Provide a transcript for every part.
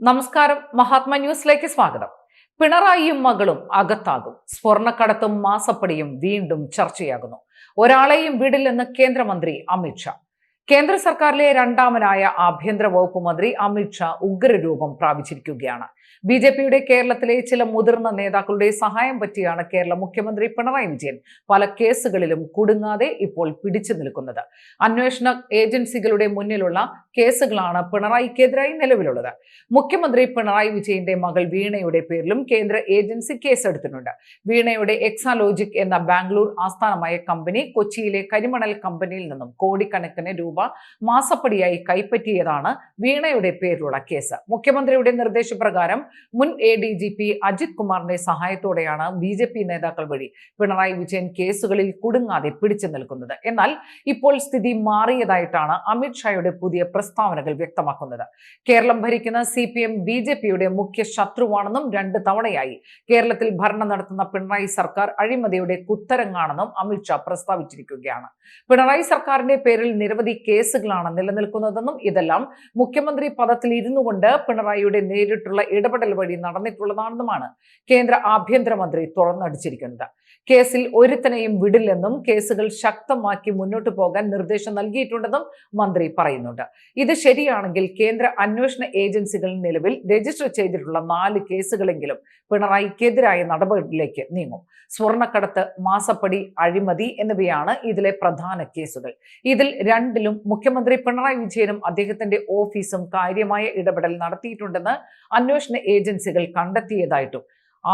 നമസ്കാരം മഹാത്മ ന്യൂസിലേക്ക് സ്വാഗതം. പിണറായിയും മകളും അകത്താകും. സ്വർണക്കടത്തും മാസപ്പടിയും വീണ്ടും ചർച്ചയാകുന്നു. ഒരാളെയും വിടില്ലെന്ന് കേന്ദ്രമന്ത്രി അമിത്ഷാ കേന്ദ്ര സർക്കാരിലെ രണ്ടാമനായ ആഭ്യന്തര വകുപ്പ് മന്ത്രി അമിത്ഷാ ഉഗ്രരൂപം പ്രാപിച്ചിരിക്കുകയാണ്. ബി ജെ പിയുടെ കേരളത്തിലെ ചില മുതിർന്ന നേതാക്കളുടെ സഹായം പറ്റിയാണ് കേരള മുഖ്യമന്ത്രി പിണറായി വിജയൻ പല കേസുകളിലും കുടുങ്ങാതെ ഇപ്പോൾ പിടിച്ചു നിൽക്കുന്നത്. അന്വേഷണ ഏജൻസികളുടെ മുന്നിലുള്ള കേസുകളാണ് പിണറായിക്കെതിരായി നിലവിലുള്ളത്. മുഖ്യമന്ത്രി പിണറായി വിജയന്റെ മകൾ വീണയുടെ പേരിലും കേന്ദ്ര ഏജൻസി കേസെടുത്തിട്ടുണ്ട്. വീണയുടെ എക്സാലോജിക് എന്ന ബാംഗ്ലൂർ ആസ്ഥാനമായ കമ്പനി കൊച്ചിയിലെ കരിമണൽ കമ്പനിയിൽ നിന്നും കോടിക്കണക്കിന് രൂപ മാസപ്പടിയായി കൈപ്പറ്റിയതാണ് വീണയുടെ പേരിലുള്ള കേസ്. മുഖ്യമന്ത്രിയുടെ നിർദ്ദേശപ്രകാരം മുൻ A D G P Ajith കുമാറിന്റെ സഹായത്തോടെയാണ് ബി ജെ പി നേതാക്കൾ വഴി പിണറായി വിജയൻ കേസുകളിൽ കുടുങ്ങാതെ പിടിച്ചു നിൽക്കുന്നത്. എന്നാൽ ഇപ്പോൾ സ്ഥിതി മാറിയതായിട്ടാണ് അമിത്ഷായുടെ പുതിയ പ്രസ്താവനകൾ വ്യക്തമാക്കുന്നത്. കേരളം ഭരിക്കുന്ന C P M B J പിയുടെ മുഖ്യ ശത്രുവാണെന്നും രണ്ട് തവണയായി കേരളത്തിൽ ഭരണം നടത്തുന്ന പിണറായി സർക്കാർ അഴിമതിയുടെ കുത്തരങ്ങാണെന്നും അമിത്ഷാ പ്രസ്താവിച്ചിരിക്കുകയാണ്. പിണറായി സർക്കാരിന്റെ പേരിൽ നിരവധി കേസുകളാണ് നിലനിൽക്കുന്നതെന്നും ഇതെല്ലാം മുഖ്യമന്ത്രി പദത്തിൽ ഇരുന്നു കൊണ്ട് പിണറായിയുടെ നേരിട്ടുള്ള ഇടപെടൽ വഴി നടന്നിട്ടുള്ളതാണെന്നുമാണ് കേന്ദ്ര ആഭ്യന്തരമന്ത്രി തുറന്നടിച്ചിരിക്കുന്നത്. കേസിൽ ഒരുത്തനെയും വിടില്ലെന്നും കേസുകൾ ശക്തമാക്കി മുന്നോട്ടു പോകാൻ നിർദ്ദേശം നൽകിയിട്ടുണ്ടെന്നും മന്ത്രി പറയുന്നുണ്ട്. ഇത് ശരിയാണെങ്കിൽ കേന്ദ്ര അന്വേഷണ ഏജൻസികൾ നിലവിൽ രജിസ്റ്റർ ചെയ്തിട്ടുള്ള നാല് കേസുകളെങ്കിലും പിണറായിക്കെതിരായ നടപടിയിലേക്ക് നീങ്ങും. സ്വർണക്കടത്ത് മാസപ്പടി അഴിമതി എന്നിവയാണ് ഇതിലെ പ്രധാന കേസുകൾ. ഇതിൽ രണ്ടിലും മുഖ്യമന്ത്രി പിണറായി വിജയനും അദ്ദേഹത്തിന്റെ ഓഫീസും കാര്യമായ ഇടപെടൽ നടത്തിയിട്ടുണ്ടെന്ന് അന്വേഷണ ഏജൻസികൾ കണ്ടെത്തിയതായിട്ടും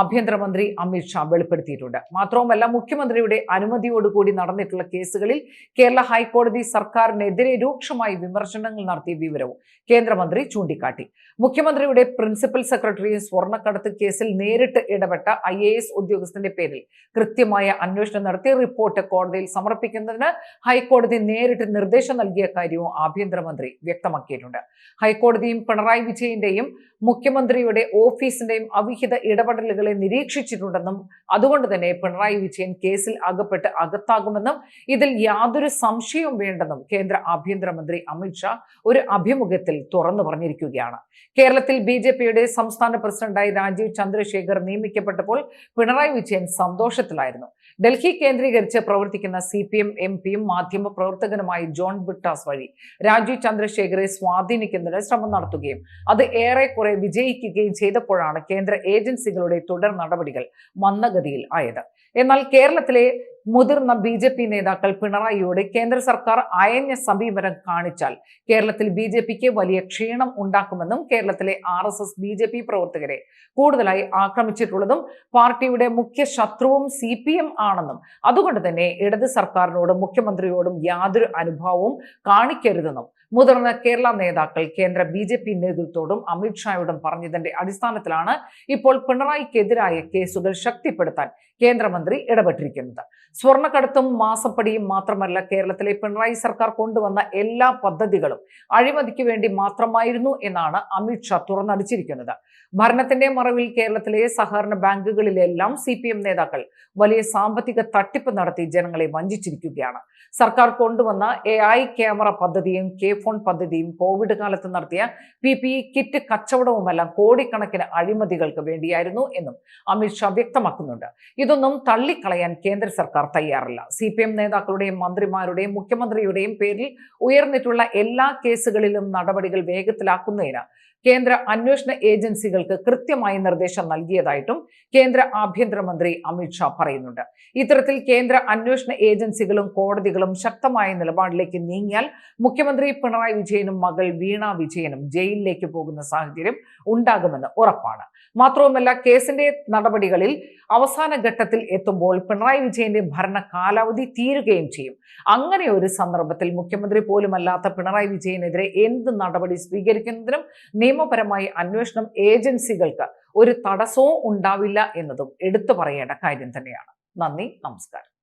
ആഭ്യന്തരമന്ത്രി അമിത്ഷാ വെളിപ്പെടുത്തിയിട്ടുണ്ട്. മാത്രവുമല്ല മുഖ്യമന്ത്രിയുടെ അനുമതിയോടുകൂടി നടന്നിട്ടുള്ള കേസുകളിൽ കേരള ഹൈക്കോടതി സർക്കാരിനെതിരെ രൂക്ഷമായി വിമർശനങ്ങൾ നടത്തിയ വിവരവും കേന്ദ്രമന്ത്രി ചൂണ്ടിക്കാട്ടി. മുഖ്യമന്ത്രിയുടെ പ്രിൻസിപ്പൽ സെക്രട്ടറിയും സ്വർണക്കടത്ത് കേസിൽ നേരിട്ട് ഇടപെട്ട ഐ എ എസ് ഉദ്യോഗസ്ഥന്റെ പേരിൽ കൃത്യമായ അന്വേഷണം നടത്തി റിപ്പോർട്ട് കോടതിയിൽ സമർപ്പിക്കുന്നതിന് ഹൈക്കോടതി നേരിട്ട് നിർദ്ദേശം നൽകിയ കാര്യവും ആഭ്യന്തരമന്ത്രി വ്യക്തമാക്കിയിട്ടുണ്ട്. ഹൈക്കോടതിയും പിണറായി വിജയന്റെയും മുഖ്യമന്ത്രിയുടെ ഓഫീസിന്റെയും അവിഹിത ഇടപെടലുകളെ നിരീക്ഷിച്ചിട്ടുണ്ടെന്നും അതുകൊണ്ട് തന്നെ പിണറായി വിജയൻ കേസിൽ അകപ്പെട്ട് അകത്താകുമെന്നും ഇതിൽ യാതൊരു സംശയവും വേണ്ടെന്നും കേന്ദ്ര ആഭ്യന്തരമന്ത്രി അമിത്ഷാ ഒരു അഭിമുഖത്തിൽ തുറന്നു പറഞ്ഞിരിക്കുകയാണ്. കേരളത്തിൽ ബി ജെ പിയുടെ സംസ്ഥാന പ്രസിഡന്റായി രാജീവ് ചന്ദ്രശേഖർ നിയമിക്കപ്പെട്ടപ്പോൾ പിണറായി വിജയൻ സന്തോഷത്തിലായിരുന്നു. ഡൽഹി കേന്ദ്രീകരിച്ച് പ്രവർത്തിക്കുന്ന സി പി എം എം പിയും മാധ്യമ പ്രവർത്തകനുമായി ജോൺ ബിട്ടാസ് വഴി രാജീവ് ചന്ദ്രശേഖരെ സ്വാധീനിക്കുന്നതിന് ശ്രമം നടത്തുകയും അത് ഏറെക്കുറെ വിജയിക്കുകയും ചെയ്തപ്പോഴാണ് കേന്ദ്ര ഏജൻസികളുടെ തുടർ നടപടികൾ മന്ദഗതിയിൽ ആയത്. എന്നാൽ കേരളത്തിലെ മുതിർന്ന ബി ജെ പി നേതാക്കൾ പിണറായിയോട് കേന്ദ്ര സർക്കാർ അയഞ്ഞ സമീപനം കാണിച്ചാൽ കേരളത്തിൽ ബി ജെ പിക്ക് വലിയ ക്ഷീണം ഉണ്ടാക്കുമെന്നും കേരളത്തിലെ R S S B J P പ്രവർത്തകരെ കൂടുതലായി ആക്രമിച്ചിട്ടുള്ളതും പാർട്ടിയുടെ മുഖ്യ ശത്രുവും സി പി എം ആണെന്നും അതുകൊണ്ട് തന്നെ ഇടത് സർക്കാരിനോടും മുഖ്യമന്ത്രിയോടും യാതൊരു അനുഭവവും കാണിക്കരുതെന്നും മുതിർന്ന കേരള നേതാക്കൾ കേന്ദ്ര ബി ജെ പി നേതൃത്വത്തോടും അമിത്ഷായോടും പറഞ്ഞതിന്റെ അടിസ്ഥാനത്തിലാണ് ഇപ്പോൾ പിണറായിക്കെതിരായ കേസുകൾ ശക്തിപ്പെടുത്താൻ കേന്ദ്രമന്ത്രി ഇടപെട്ടിരിക്കുന്നത്. സ്വർണക്കടത്തും മാസപ്പടിയും മാത്രമല്ല കേരളത്തിലെ പിണറായി സർക്കാർ കൊണ്ടുവന്ന എല്ലാ പദ്ധതികളും അഴിമതിക്ക് വേണ്ടി മാത്രമായിരുന്നു എന്നാണ് അമിത് ഷാ തുറന്നടിച്ചിരിക്കുന്നത്. ഭരണത്തിന്റെ മറവിൽ കേരളത്തിലെ സഹകരണ ബാങ്കുകളിലെല്ലാം സി പി എം നേതാക്കൾ വലിയ സാമ്പത്തിക തട്ടിപ്പ് നടത്തി ജനങ്ങളെ വഞ്ചിച്ചിരിക്കുകയാണ്. സർക്കാർ കൊണ്ടുവന്ന എ ഐ ക്യാമറ പദ്ധതിയും കെ ഫോൺ പദ്ധതിയും കോവിഡ് കാലത്ത് നടത്തിയ പി പി ഇ കിറ്റ് കച്ചവടവുമെല്ലാം കോടിക്കണക്കിന് അഴിമതികൾക്ക് വേണ്ടിയായിരുന്നു എന്നും അമിത്ഷാ വ്യക്തമാക്കുന്നുണ്ട്. ഇതൊന്നും തള്ളിക്കളയാൻ കേന്ദ്ര സർക്കാർ തയ്യാറല്ല. സി പി എം നേതാക്കളുടെയും മന്ത്രിമാരുടെയും മുഖ്യമന്ത്രിയുടെയും പേരിൽ ഉയർന്നിട്ടുള്ള എല്ലാ കേസുകളിലും നടപടികൾ വേഗത്തിലാക്കുന്നതിന് കേന്ദ്ര അന്വേഷണ ഏജൻസികൾക്ക് കൃത്യമായി നിർദ്ദേശം നൽകിയതായിട്ടും കേന്ദ്ര ആഭ്യന്തരമന്ത്രി അമിത്ഷാ പറയുന്നുണ്ട്. ഇത്തരത്തിൽ കേന്ദ്ര അന്വേഷണ ഏജൻസികളും കോടതികളും ശക്തമായ നിലപാടിലേക്ക് നീങ്ങിയാൽ മുഖ്യമന്ത്രി പിണറായി വിജയനും മകൾ വീണ വിജയനും ജയിലിലേക്ക് പോകുന്ന സാഹചര്യം ഉണ്ടാകുമെന്ന് ഉറപ്പാണ്. മാത്രവുമല്ല കേസിന്റെ നടപടികളിൽ അവസാന ഘട്ടത്തിൽ എത്തുമ്പോൾ പിണറായി വിജയന്റെ ഭരണ കാലാവധി തീരുകയും ചെയ്യും. അങ്ങനെ ഒരു സന്ദർഭത്തിൽ മുഖ്യമന്ത്രി പോലുമല്ലാത്ത പിണറായി വിജയനെതിരെ എന്ത് നടപടി സ്വീകരിക്കുന്നതിനും നിയമപരമായി അന്വേഷണം ഏജൻസികൾക്ക് ഒരു തടസ്സവും ഉണ്ടാവില്ല എന്നതും എടുത്തു പറയേണ്ട കാര്യം തന്നെയാണ്. നന്ദി നമസ്കാരം.